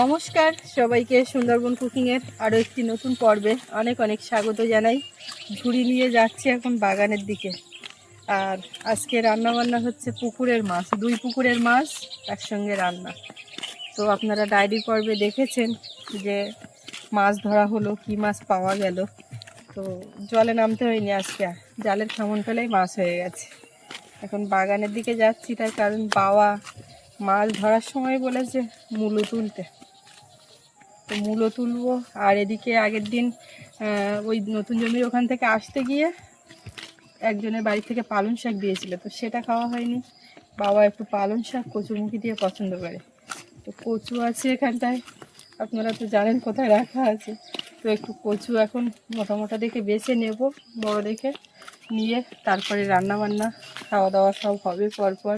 নমস্কার, সবাইকে সুন্দরবন কুকিংয়ের আরও একটি নতুন পর্বে অনেক অনেক স্বাগত জানাই। ঝুড়ি নিয়ে যাচ্ছি এখন বাগানের দিকে। আর আজকে রান্না বান্না হচ্ছে পুকুরের মাছ, দুই পুকুরের মাছ একসঙ্গে রান্না। তো আপনারা ডায়েরি পর্বে দেখেছেন যে মাছ ধরা হলো, কি মাছ পাওয়া গেল। তো জলে নামতে হয়নি আজকে। জালের খামন ফেলেই মাছ হয়ে গেছে। এখন বাগানের দিকে যাচ্ছি, তার কারণ বাবা মাছ ধরার সময় বলেছে, মূলো তুলতে। তো মূলো তুলবো। আর এদিকে আগের দিন ওই নতুন জমির ওখান থেকে আসতে গিয়ে একজনের বাড়ি থেকে পালং শাক দিয়েছিল, তো সেটা খাওয়া হয়নি। বাবা একটু পালং শাক, কচুমুখি দিয়ে পছন্দ করে। তো কচু আছে এখানটায়, আপনারা তো জানেন কোথায় রাখা আছে। তো একটু কচু এখন মোটা মোটা দেখে বেছে নেব, বড় দেখে নিয়ে তারপরে রান্না বান্না খাওয়া দাওয়া সব হবে পরপর।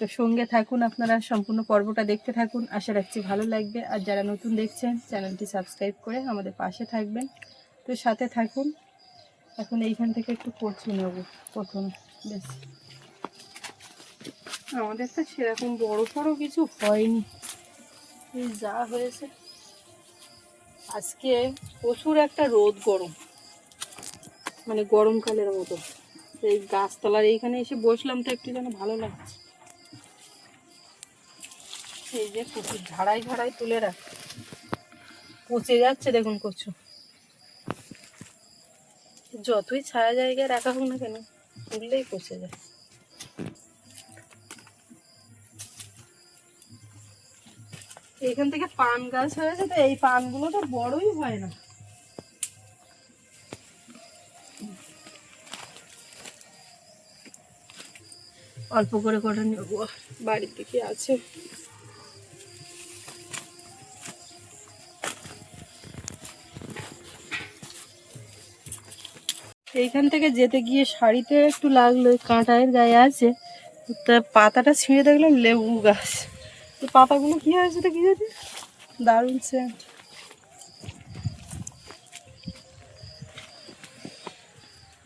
তো সঙ্গে থাকুন আপনারা, সম্পূর্ণ পর্বটা দেখতে থাকুন। আশা রাখছি ভালো লাগবে। আর যারা নতুন দেখছেন, চ্যানেলটি সাবস্ক্রাইব করে আমাদের পাশে থাকবেন। তো সাথে থাকুন। এখন এইখান থেকে একটু কচু নেব প্রথম। বেশ আমাদের তো সেরকম বড় বড় কিছু হয়নি। এই যা হয়েছে। আজকে প্রচুর একটা রোদ গরম। মানে গরমকালের মতো। এই গাছতলার এইখানে এসে বসলাম তো একটু যেন ভালো লাগছে। এই যে প্রচুর ঝাড়াই ঝাড়াই তুলে রাখ পচে যাচ্ছে, দেখুন কচু। যতই ছায়া জায়গায় রাখা হোক না কেন তুললেই পচে যায়। এখান থেকে পান গাছ হয়েছে তো এই পানগুলো তো বড়ই হয় না। অল্প করে করে নেব বাড়ির দিকে আছে? এইখান থেকে যেতে গিয়ে শাড়িতে একটু লাগল কাঁটায়ের গায়ে আছে। তা পাতাটা ছিঁড়ে দেখলাম, লেবু গাছ। তো পাতাগুলো কি হয়েছে তো কি জানি? দারুণ সেন্ট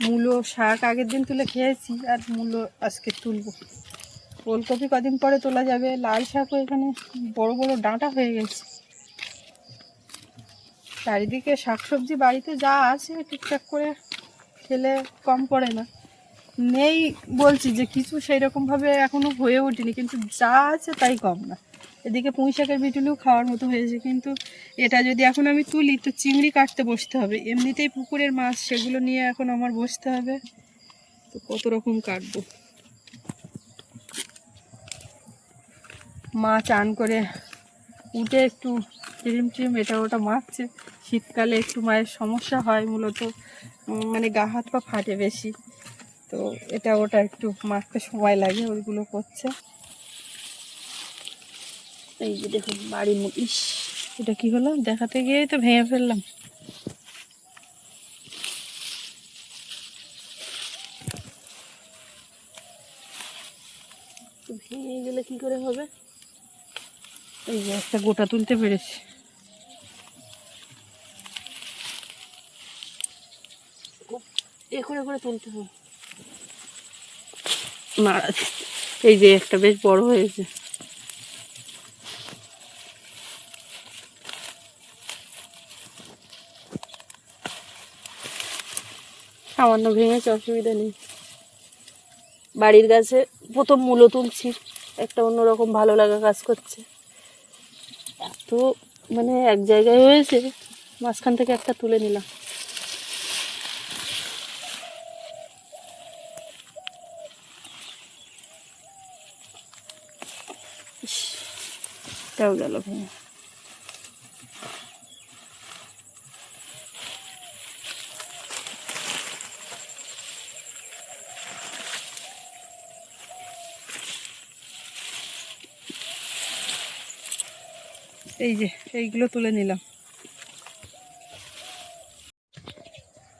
মূলো শাক আগের দিন তুলে খেয়েছি, আর মূলো আজকে তুলবো। ওলকপি কদিন পরে তোলা যাবে। লাল শাকও এখানে বড় বড় ডাঁটা হয়ে গেছে। চারিদিকে শাকসবজি বাড়িতে যা আছে, ঠিকঠাক করে খেলে কম পড়ে না। নেই বলছি যে কিছু সেই রকমভাবে এখনও হয়ে ওঠেনি, কিন্তু যা আছে তাই কম না। এদিকে পুঁই শাকের বিটুলিও খাওয়ার মতো হয়েছে, কিন্তু এটা যদি এখন আমি তুলি তো চিংড়ি কাটতে বসতে হবে। এমনিতেই পুকুরের মাছ সেগুলো নিয়ে এখন আমার বসতে হবে। তো কত রকম কাটবো। মা চান করে উঠে একটু ক্রিম ট্রিম এটা ওটা মাখছে। শীতকালে একটু মায়ের সমস্যা হয় মূলত মানে গা হাত পা ফাটে বেশি। তো এটা ওটা একটু মারতে সময় লাগে, ওইগুলো করছে। এই যে দেখুন বাড়ি ইস, এটা কি হলো? দেখাতে গিয়েই তো ভেঙে ফেললাম। ভেঙে গেলে কি করে হবে? এই যে একটা গোটা তুলতে পেরেছি খুব এ করে করে তুলতে হবে। দিতে। এই যে একটা বেশ বড় হয়েছে। সামান্য ভেঙেছে, অসুবিধা নেই। বাড়ির গাছে প্রথম মূলো তুলছি, একটা অন্যরকম ভালো লাগা কাজ করছে। এত মানে এক জায়গায় হয়েছে, মাঝখান থেকে একটা তুলে নিলাম। এটাও গেল ভেঙে এই যে এইগুলো তুলে নিলাম।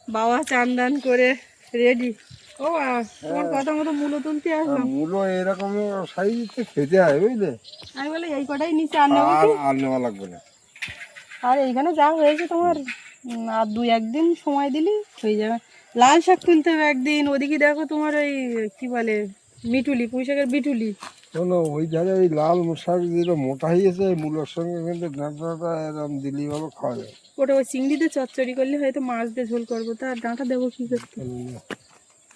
বাবা চান করে রেডি ও তোমার কথা মতো মূলো তুলতে আসলাম? মূলো এরকম সাইজে খেতে হয় বুঝলে? আমি বলে এই কটাই নিচে আর নেব আর আর নেওয়া লাগবে না। আর এইখানে যা হয়েছে তোমার আর দুই একদিন সময় দিলি হয়ে যাবে। লাল শাক তুলতে হবে একদিন ওদিকে দেখো তোমার ওই কি বলে মিটুলি পুঁই শাকের বিটুলি। শোনো ওই ধারে ওই লাল শাক যেটা মোটা হয়েছে মূলোর সঙ্গে কিন্তু ডাঁটাটা এরকম দিলি ভালো খাওয়া যায়। ওটা ওই চিংড়ি দিয়ে চচ্চড়ি করলে হয়তো মাছ দিয়ে ঝোল করব তা আর ডাঁটা দেবো কি করতে?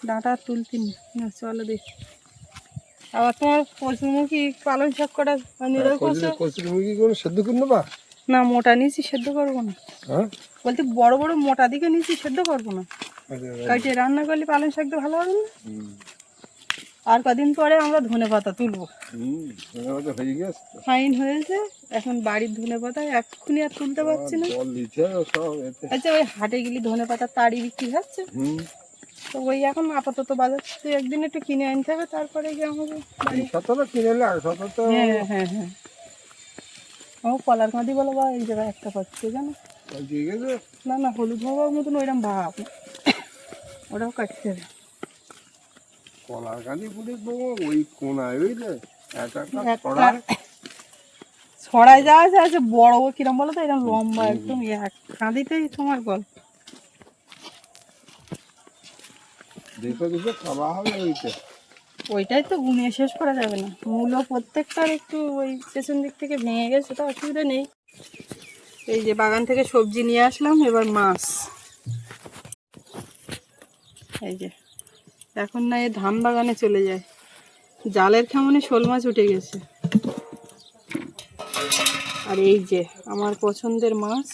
ডাঁটা আর তুলতি নি। চলো দেখি। আবার তোমার পশুমুখী পালন শাক করা নিরোগ করছ? কচুরি মুরগি করে সেদ্ধ করে নেবা? না মোটা নিয়েছি সেদ্ধ করব না। হ্যাঁ? বলতে বড় বড় মোটা দিকে নিয়েছি সেদ্ধ করব না। আচ্ছা, কাটিয়ে রান্না করলে পালং শাক দিয়ে ভালো হবে না। আর কদিন পরে আমরা ধনে পাতা তুলবো। হয়ে। ফাইন হয়েছে এখন বাড়ির ধনে পাতা এক্ষুনি আর তুলতে পারছি না। আচ্ছা ওই হাটে গেলি ধনে পাতা তাড়ি বিক্রি হচ্ছে। তো ওই এখন আপাতত বাজার থেকে একদিন একটু কিনে আনতে হবে তারপরে গিয়ে কিনে হ্যাঁ হ্যাঁ হ্যাঁ। কলার কাঁদি বলো বা এই জায়গায় একটা পাচ্ছে জানো? না না হলুদ হওয়ার মতন ওইরকম ভাব। ওটাও হবে কলার কাঁদি ওই কোনায় একটা ছড়ায় যাওয়া আছে বড় কিরম বলো তো এরকম লম্বা একদম এক কাঁদিতেই তোমার গল দেখে দেখে, খাওয়া হবে ওইটা। ওইটাই তো গুনিয়ে শেষ করা যাবে না। মূলো প্রত্যেকটার একটু ওই পেছন দিক থেকে ভেঙে গেছে, তো অসুবিধা নেই। এই যে বাগান থেকে সবজি নিয়ে আসলাম, এবার মাছ। এই যে, এখন না এই ধান বাগানে চলে যায়। জালের কেমনে শোল মাছ উঠে গেছে। আর এই যে, আমার পছন্দের মাছ,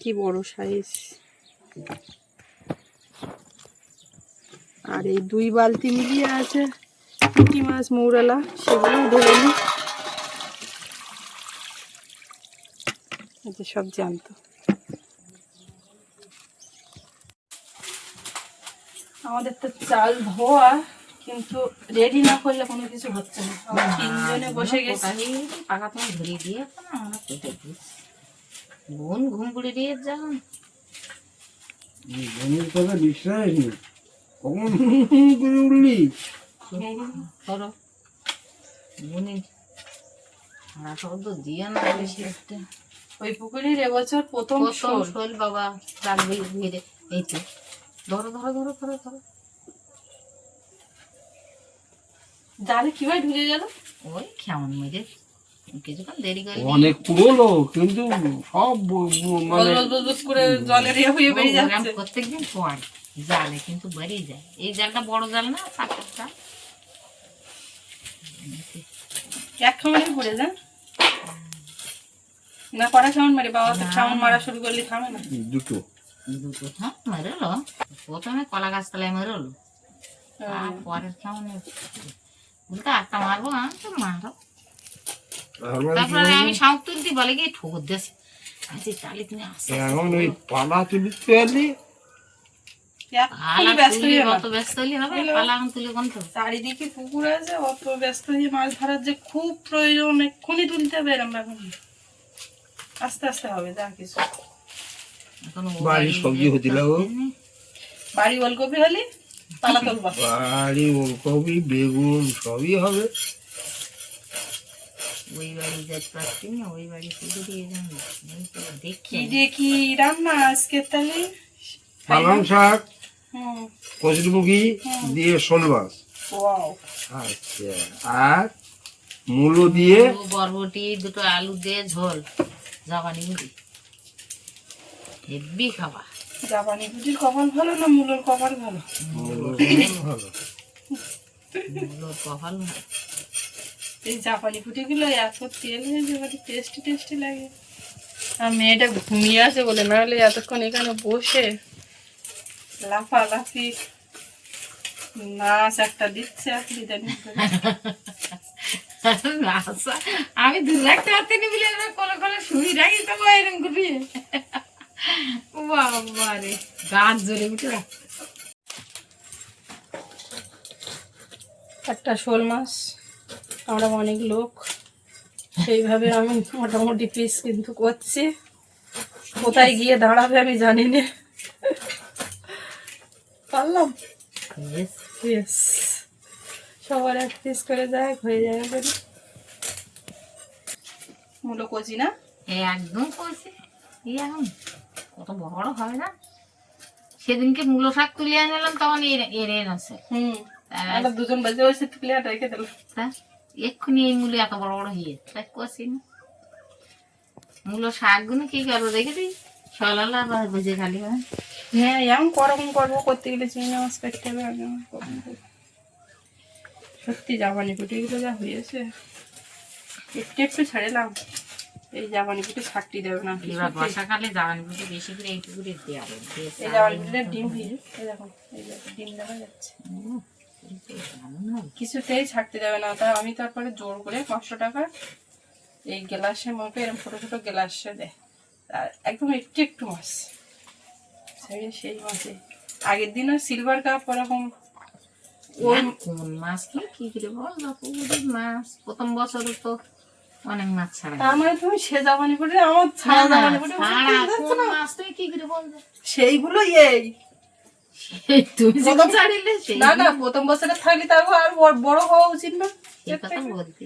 কি বড় সাইজ আর এই দুই বালতি মিলিয়ে আছে পুঁটি মাছ মৌরালা সেগুলো ধরে নি এই সব জানতো আমাদের তো চাল ধোয়া কিন্তু রেডি না করলে কোনো কিছু হচ্ছে না। আমরা তিনজনে বসে গেছি। পাকা তুমি ধরিয়ে দিয়ে আমরা কেটে দিয়েছি বোন ঘুম করে দিয়ে যান কথা বিশ্বাস নেই। কখন করে উঠলি। করো বোনের আমরা সব তো দিয়ে না বেশি একটা। ওই পুকুরের এবছর প্রথম প্রথম শোল। বাবা রাখবে ঘিরে এই তো। ধরো ধরো ধরো ধরো ধরো। জালে কীভাবে ঢুকে গেল? ওই কেমন মেরে কিছুক্ষণ দেরি করে অনেক পুরনো কিন্তু সব মানে জলের ইয়ে হয়ে বেরিয়ে যাচ্ছে। প্রত্যেক দিন পড়ে জালে কিন্তু বেরিয়ে যায়। এই জালটা বড় জাল না সাপের জাল। এক খামারে পড়ে যান না কড়া সাউন্ড মারি? বাবা তো সাউন্ড মারা শুরু করলে থামে না। দুটো। দুটো হ্যাঁ মেরেলো। প্রথমে কলা গাছ তলায় মেরেলো তারপরে কেমন উল্টা একটা মারবো হ্যাঁ তো মারো। তারপরে আমি তুলতে বলে কি ঠোকর দেশ আমি চালি তুমি আসো এখন ওই পালা তুলিতে পারলি চারিদিকে পুকুর আছে অত ব্যস্ত হয়ে মাছ ধরার যে খুব প্রয়োজন এক্ষুনি তুলতে হবে এরম ব্যাপার না। আস্তে আস্তে হবে যা কিছু। বাড়ির বাড়ি সবজি ওলকপি হলে পালা তুলবা বাড়ি ওলকপি বেগুন সবই হবে। ওই বাড়ি যেতে পারছি না ওই বাড়ি তুলে দিয়ে যান তো দেখি। কি রান্না আজকে তাহলে? পালং শাক। কচুরিমুখী দিয়ে শোল মাছ। ওয়াও। আচ্ছা আর মূলো দিয়ে বরবটি দুটো আলু দিয়ে ঝোল জাপানি মুড়ি হেব্বি খাবা জাপানি বুঝির কপাল ভালো না মূলোর কপাল ভালো? ভালো। মুলোর কপাল ভালো। এই জাপানি ফুটিগুলো এত তেল হয়ে যে টেস্টি টেস্টি লাগে। আর মেয়েটা ঘুমিয়ে আছে বলে না হলে এতক্ষণ এখানে বসে লাফালাফি নাচ একটা দিচ্ছে আর ইদানিং করে। আচ্ছা, আমি দু একটা হাতে নিবিলে কোলে কোলে শুই রাখি তো এরকম করি। বাবা রে গাছ জ্বলে উঠে একটা শোল মাছ আমরা অনেক লোক সেইভাবে আমি মোটামুটি পিস কিন্তু করছি। কোথায় গিয়ে দাঁড়াবে আমি জানি না। ইয়েস সবার এক পিস করে হয়ে যায় করি মূলো কচি না? একদম এই এখন কত বড় হবে না? সেদিনকে মূলো শাক তুলে আনলাম তখন এর এর এর আছে। হুম। দুজন বাজে বসে প্লেয়ার রেখে দিল তা? এক্ষুনি এই মূল্য এত বড় বড় হয়ে কষি না। মূল্য শাকগুলো কি করব দেখে দিই হয়। এমন করব করতে গেলে চিংড়ি মাছ হবে করব। সত্যি পুটিগুলো যা হয়েছে। একটু একটু ছাড়লাম এই জামানি পুটি ছাড়টি দেবে না। এবার বর্ষাকালে বেশি করে করে দেওয়া এই ডিম ভিজে এই ডিম দেখা যাচ্ছে। কিছুতেই ছাড়তে দেবে না। তা আমি তারপরে জোর করে পাঁচশো টাকা এই গ্লাসে মাপে এরকম ছোটো ছোটো গ্লাসে দেয়। আর একদম একটু একটু মাছ। সেই সেই মাছে আগের দিনও সিলভার কাপ ওরকম ওই কোন মাছ কি? কি করে বল মাছ। প্রথম বছর তো অনেক মাছ ছাড়া তার মানে তুমি সে জামানি করে আমার ছাড়া জামানি করে মাছ তুই কি করে বল সেইগুলো এই। তুমি ছাড়িলে না না প্রথম বছরে থাকলে তারপর আর বড়- বড় হওয়া উচিত না। এই কথা বলতে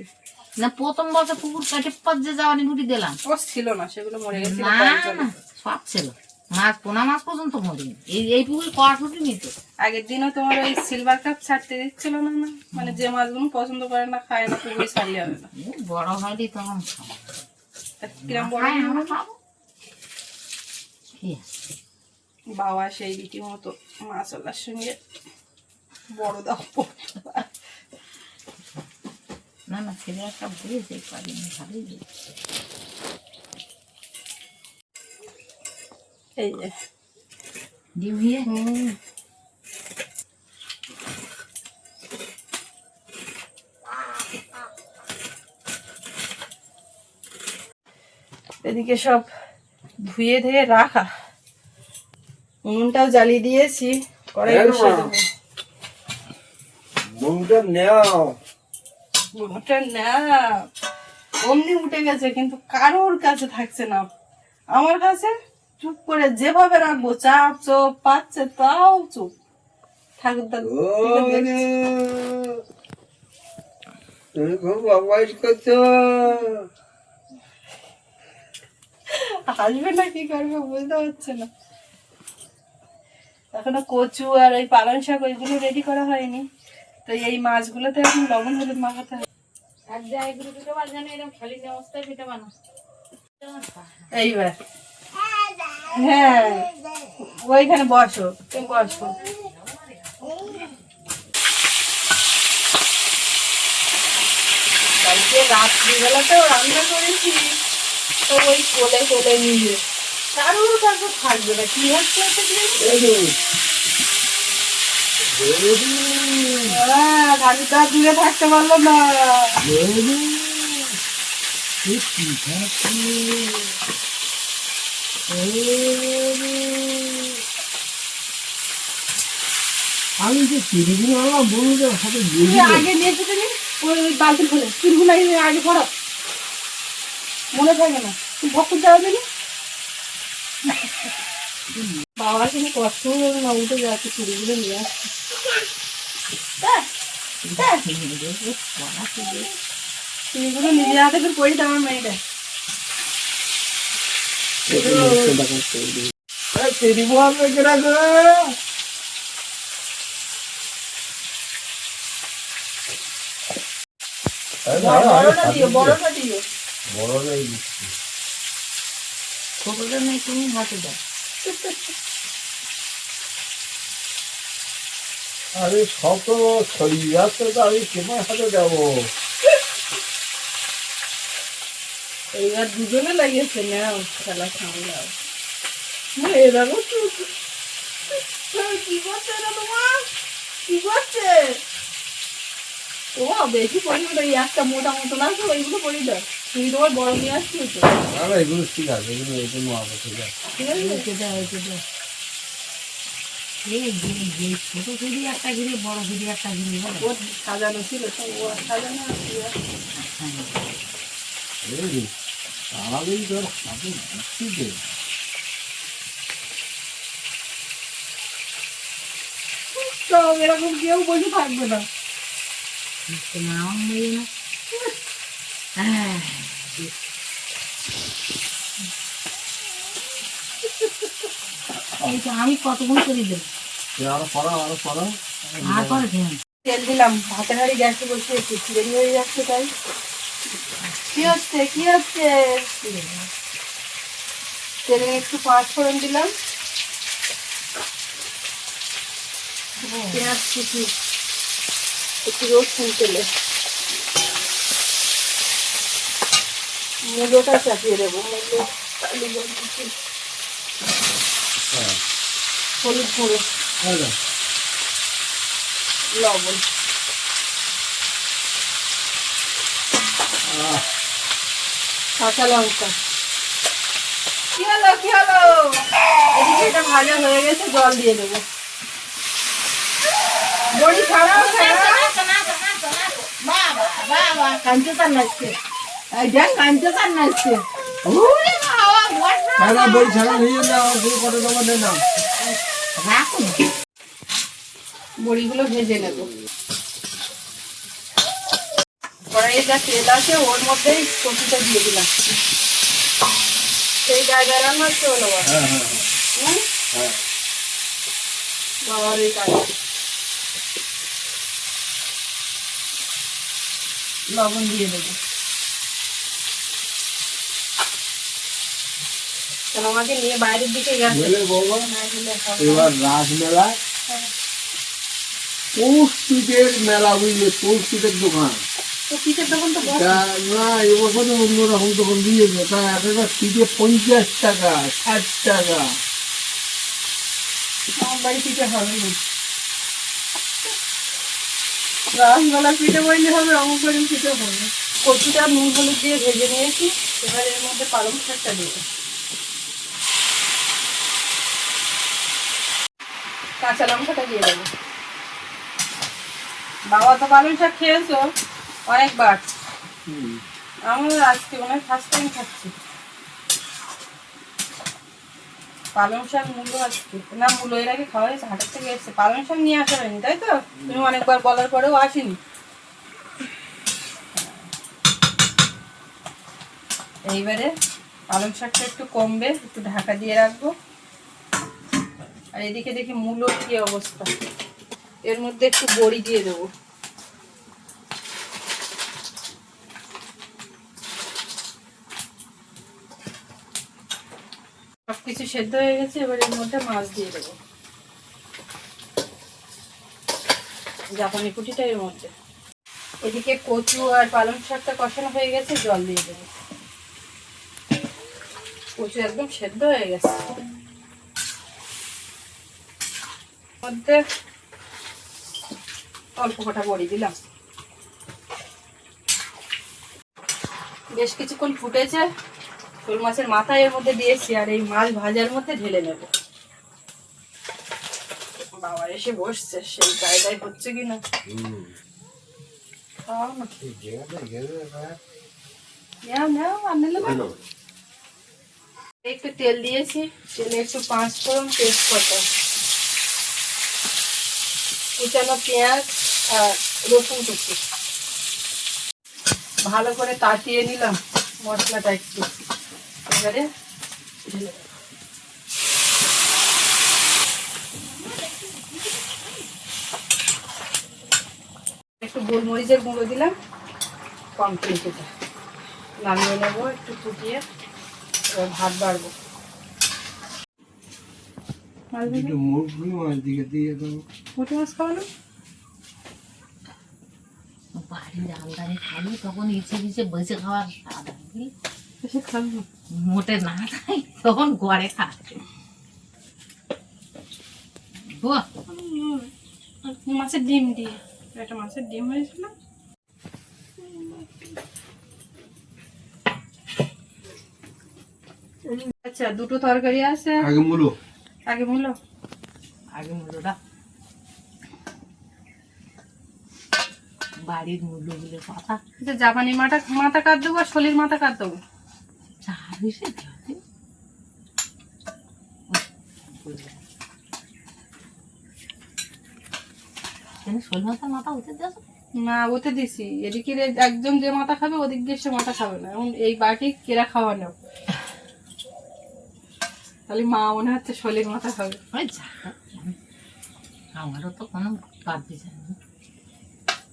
না প্রথম বছর পুকুর কাটে পর যাওয়ানি গুটি দিলাম। ছিল না সেগুলো মরে গেছিল না না সব ছিল। মাছ পোনা মাছ পর্যন্ত মরিনি। এই এই পুকুরে কয়া নিত আগের দিনও তোমার ওই সিলভার কাপ ছাড়তে দিচ্ছিল না না? মানে যে মাছগুলো পছন্দ করে না খায় না পুকুরে ছাড়লে হবে না। বড় হয়নি তখন। কিরম বড় খাই আমরা খাব। কি আছে? বাবা সেই রীতি মতো মাছলার সঙ্গে বড় দাও না না ছেলে একটা বুঝেছে পারিনি ভালোই এই যে। ডিম দিয়ে হুম। এদিকে সব ধুয়ে ধুয়ে রাখা। উনুনটাও জ্বালিয়ে দিয়েছি কড়াই বসিয়ে। দেবো। মনটা নেও। ওটা না অমনি উঠে গেছে কিন্তু কারোর কাছে থাকছে না। আমার কাছে চুপ করে যেভাবে রাখব চাপ চোপ পাচ্ছে তাও চুপ। ঠাকুর ওরে, তুমি খুব অবাইস করছ। হাসবে না কি করবে বুঝতে পারছে না। এখনও কচু আর এই পালং শাক ওইগুলো রেডি করা হয়নি। তো এই মাছগুলোতে এখন লবণ হলুদ মাখাতে হবে। এইবার। হ্যাঁ ওইখানে বসো তুমি বসো। কালকে রাত্রিবেলাতেও রান্না করেছি তো ওই কোলে কোলে নিয়ে। কারোর কাছে থাকবে না কি হচ্ছে? হ্যাঁ দূরে থাকতে পারল না। আমি যে চিড়িগুলো আনলাম বন্ধুদের দিয়ে আগে নিয়ে ওই বালতি খুলে। চুলগুলো আগে আগে পড়ো মনে থাকে না। তুমি ভক্ত যাওয়া দিনি বাবার কিন্তু কষ্ট হলো না উঠে যাচ্ছে চুলগুলো নিয়ে আসছে। দেখ, নিজে হাতে করে পড়ি আমার মেয়েটা। চিড়ি বল রেখে রাখো বড়টা দিও বড়টা দিও। বড় দিচ্ছি ছোটটা নেই তুমি হাতে দাও। আরে সব তো ছড়িয়ে যাচ্ছে, তো আমি তোমার হাতে দেবো। এইবার দুজনে লাগিয়েছে, নাও, খেলা সামলাও। দেখো তো কি করছে এটা তোমার? কি করছে? ও, বেশি না একটা মোটা মতো না ওইগুলো পড়ি দাও। তুমি তোমার বড় নিয়ে আসছি তো। না না এগুলো ঠিক আছে এগুলো এগুলো আবার ঠিক আছে। ঠিক আছে? এঁকে দাও এঁকে দাও। এই যে যে ছোট ঘিরি একটা ঘিরি বড় একটা ঘিরি ও সাজানো ছিল তো ও সাজানো আছে এই সব এরকম কেউ বসে থাকবে না। মেয়ে হ্যাঁ আমি কতক্ষণ করে দেবো? আরও আরও আর পরে তেল দিলাম ভাতের হাঁড়ি গ্যাসে বসিয়েছি দেরি হয়ে যাচ্ছে তাই। কি হচ্ছে কি হচ্ছে? তেলে একটু পাঁচ ফোড়ন দিলাম। পেঁয়াজ কুচি একটু রসুন তেলে। মুলোটা চাপিয়ে দেবো মুলো আলু হলুদ গুঁড়ো লবণ। কাঁচা লঙ্কা। কি হলো কি হলো? এদিকে এটা ভাজা হয়ে গেছে জল দিয়ে দেবো। বড়ি ছাড়াও বাবা বাবা। কাঞ্চে তার নাচছে। বড়িগুলো ভেজে নেব। কড়াইয়ে যা তেল আছে ওর মধ্যেই কপিটা দিয়ে দিলাম। সেই জায়গায় রান্না হচ্ছে হলো বাবা। হ্যাঁ হ্যাঁ? হ্যাঁ। বাবার এই কাজ। লবণ দিয়ে দেবো। আমাকে নিয়ে বাইরের দিকে গেছে। এবার রাসমেলা পৌষপিঠের মেলা বুঝলে দোকান। দোকান না এবছরে অন্যরকম তখন দিয়েছে। তা এক একটা পঞ্চাশ টাকা ষাট টাকা। আমার বাড়ি পিঠে হবে পিঠে বইলে হবে অমুক পিঠে হবে কচুটা নুন হলুদ দিয়ে ভেজে নিয়েছি এবার এর মধ্যে পালং শাকটা দেবো কাঁচা লঙ্কাটা দিয়ে দেবো। বাবা তো পালং শাক খেয়েছো অনেকবার। আমার আজকে অনেক ফার্স্ট টাইম খাচ্ছি। পালং শাক মূল্য আজকে। না মূলো এর আগে খাওয়া হয়েছে হাটের থেকে এসছে। পালং শাক নিয়ে আসা হয়নি তাই তো? তুমি অনেকবার বলার পরেও আসিনি। এইবারে পালং শাকটা একটু কমবে একটু ঢাকা দিয়ে রাখব। আর এদিকে দেখি মূলোর কি অবস্থা। এর মধ্যে একটু বড়ি দিয়ে দেবো। সবকিছু সেদ্ধ হয়ে গেছে, এবার এর মধ্যে মাছ দিয়ে দেবো। জাপানি কুটিটা এর মধ্যে। এদিকে কচু আর পালং শাকটা কষানো হয়ে গেছে, জল দিয়ে দেবো। কচু একদম সেদ্ধ হয়ে গেছে। মধ্যে অল্প কটা বড়ি দিলাম। বেশ কিছুক্ষণ ফুটেছে শোল মাছের মাথা এর মধ্যে দিয়েছি আর এই মাছ ভাজার মধ্যে ঢেলে নেব। বাবা এসে বসছে সেই জায়গায় হচ্ছে কিনা। একটু তেল দিয়েছি তেলে একটু পাঁচ ফোড়ন তেজপাতা। কুচানো পেঁয়াজ আর রসুন কুচি। ভালো করে তাতিয়ে নিলাম মশলাটা একটু। এবারে একটু গোলমরিচের গুঁড়ো দিলাম কমপ্লিট এটা নামিয়ে নেব, একটু ফুটিয়ে ভাত বাড়বো। একটু মুরগি মাছ দিকে দিয়ে দেবো। পুঁটি মাছ খাওয়ানো বাড়ির আমদানি খালি তখন ইচ্ছে দিচ্ছে বসে খাওয়ার স্বাদ হয়, খাব মোটে না খাই তখন ঘরে খাচ্ছে বাহ, মাছের ডিম দিয়ে। একটা মাছের ডিম হয়েছিল। আচ্ছা দুটো তরকারি আছে। আগে মুলো। আগে বলল আগে মূল্যটা বাড়ির মূল্যগুলোর কথা জাপানি মাথা মাথা কাট দেবো আর শলির মাথা কাট দেবো। চা শোল মাথার মাথা উঠে না ওতে দিছি। এদিকে একজন যে মাথা খাবে ওদিক দিয়ে সে মাথা খাবে না। এখন এই বাটি কেরা খাওয়ানো তাহলে মা মনে হচ্ছে শলির মাথা যা। আমারও তো কোনো বাদ দিছে না।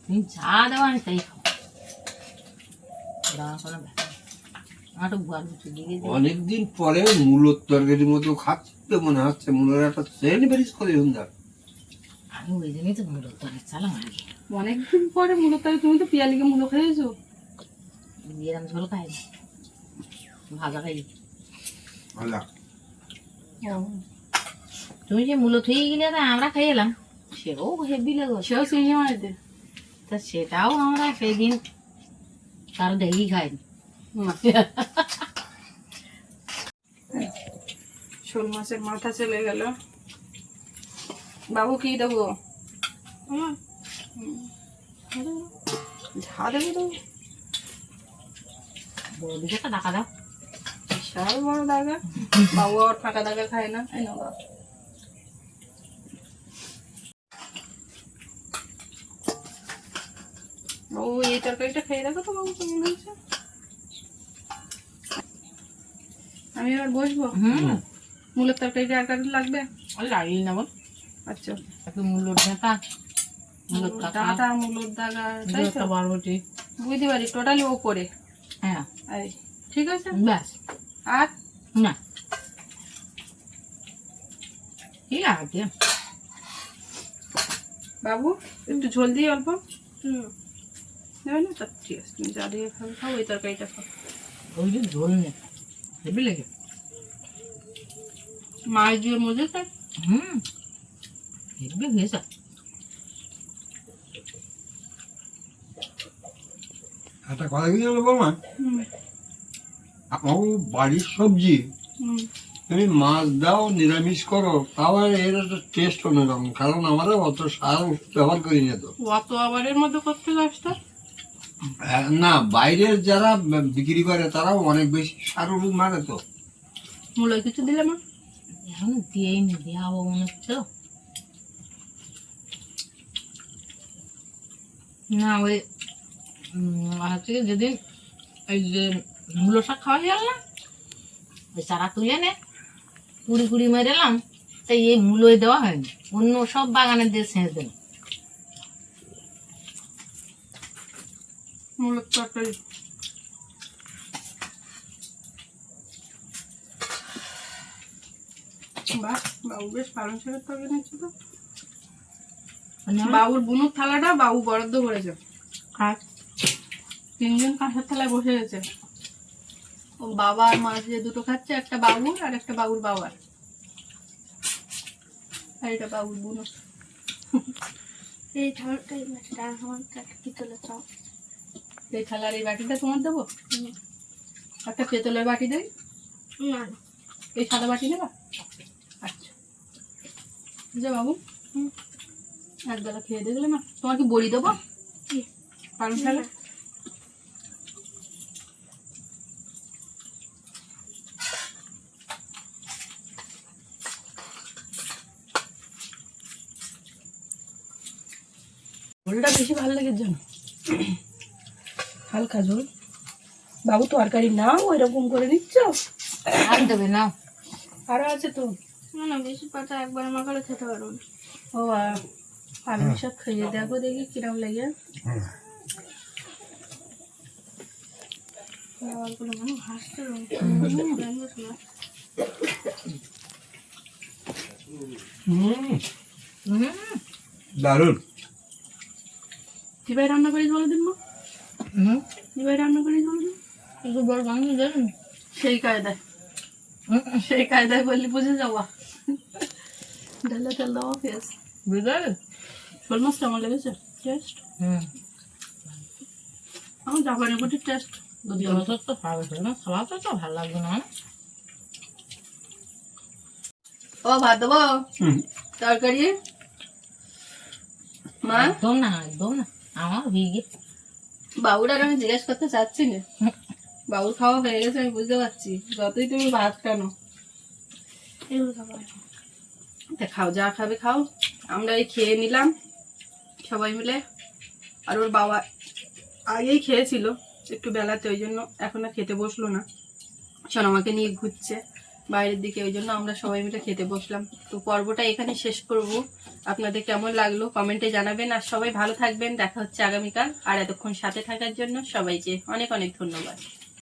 তুমি যা দেওয়া আমি তাই খাব। ওরা কোনো ব্যাপার আমার তো দিয়ে দিয়ে অনেকদিন পরে মূলোর তরকারির মতো খাচ্ছে মনে হচ্ছে। মূলের একটা সেন্ট বেরিস করে সুন্দর আমি ওই জন্যই তো মূলত তরকারি চালাম আগে অনেকদিন পরে মূলত তুমি তো পিয়ালিকে মূলো খেয়েছো। দিয়ে আমি ঝোল খাই। ভাজা খাই আল্লাহ। তুমি যে মূলো থুয়ে গেলে তা আমরা খাই এলাম। সেও হেভি লাগো। সেও চিংড়ি মাছ দে। তা সেটাও আমরা সেই দিন তার দেখি খাইনি শোল মাছের মাথা চলে গেল। বাবু কি দেবো? ঝা দেবো। তো বড় দিকে তো টাকা দাও। বিশাল বড় দাগা বাবু আবার ফাঁকা দাগা খায় না এই নাও। বাবু এই তরকারিটা খেয়ে দেখো তো বাবু কেমন হয়েছে? আমি এবার বসবো? হুম। মূলের তরকারিটা আর কারণ লাগবে? আর লাগিয়ে নেব। আচ্ছা। একটু মূলর দাগা তাই তো? একটা বুঝতে পারি টোটালি ওপরে। হ্যাঁ। ঠিক আছে? ব্যাস। আর না ঠিক আছে বাবু একটু ঝোল দিয়ে অল্প হুম দেবে না তা ঠিক আছে তুমি যা দিয়ে খাবে খাও ওই তরকারিটা খাও ওই যে ঝোল নেই হেবি লেগে মাছ দিয়ে মজে খায় হুম হেবি হয়েছে একটা কথা কি জানো বৌমা হুম আমার বাড়ির সবজি। তুমি মাছ দাও নিরামিষ করো তাও এর একটা টেস্ট অন্যরকম কারণ আমরা অত সার ওষুধ ব্যবহার করি না তো। অত আবারের মধ্যে করতে গাছটা না বাইরের যারা বিক্রি করে তারাও অনেক বেশি সার ওষুধ মারে তো। মূলো কিছু দিলে মা? এখন দিয়েই নি দেওয়া মনে হচ্ছে। না ওই হচ্ছে যেদিন এই যে মূলো শাক খাওয়া গেল না? ওই চারা তুলে নে। কুড়ি কুড়ি মেরে এলাম তাই এই মূলোয় দেওয়া হয়নি। অন্য সব বাগানের দিয়ে ছেঁচ তরকারি। বাহ বাবু বেশ পালং শাকের তরকারি নিচ্ছে তো বাবুর বুনুর থালাটা বাবু বরাদ্দ করেছে। খাক তিনজন কাঁসার থালায় বসে গেছে। বাবা আর মা যে দুটো খাচ্ছে একটা বাবুর আর একটা বাবুর বাবার। আর এটা বাবুর বুনো। এই ঝড়টাই মাছটা আমার পিতলে চাও এই থালার এই বাটিটা তোমার দেবো? একটা পেতলের বাটি দেই না। এই সাদা বাটি নেবা আচ্ছা। যা বাবু। হুম। এক খেয়ে দেখলে না তোমার কি বড়ি দেবো? কি? পালং ঝোলটা বেশি ভালো লাগে জানো? হালকা ঝোল। বাবু তরকারি নাও এরকম করে নিচ্ছ? আর দেবে না। আরও আছে তো। না না বেশি পাতা একবার মাখালে খেতে পারব ও পালং শাক খাইয়ে দেখো দেখি কিরম লাগে। হাসতে দারুণ। কীভাবে রান্না করি বলে দিন মা। হুম? কীভাবে রান্না করি বলে দিন। একটু বড় বাঙালি দেবেন সেই কায়দায়। সেই কায়দায় বললি বুঝে যাওয়া ঢেলে তেল দেওয়া শোল মাছ কেমন লেগেছে। Taste hmm. আমার জাপানি বুটির টেস্ট তো ভালো না খাওয়া তো তো ভালো লাগবে না ও ভাত দেবো? তরকারি? মা? একদম না একদম না। আমার হয়ে গেছে বাবুর আর আমি জিজ্ঞেস করতে চাচ্ছি না। বাবুর খাওয়া হয়ে গেছে আমি বুঝতে পারছি। যতই তুমি ভাত কেন তা খাও যা খাবে খাও। আমরা এই খেয়ে নিলাম সবাই মিলে। আর ওর বাবা আগেই খেয়েছিল একটু বেলাতে ওই জন্য এখন আর খেতে বসল না। শোন আমাকে নিয়ে ঘুরছে। বাইরের দিকে, ওই জন্য আমরা সবাই মিলে খেতে বসলাম। তো পর্বটা এখানে শেষ করব। আপনাদের কেমন লাগল কমেন্টে জানাবেন। আর সবাই ভালো থাকবেন। দেখা হচ্ছে আগামীকাল। আর এতক্ষণ সাথে থাকার জন্য সবাইকে অনেক অনেক ধন্যবাদ।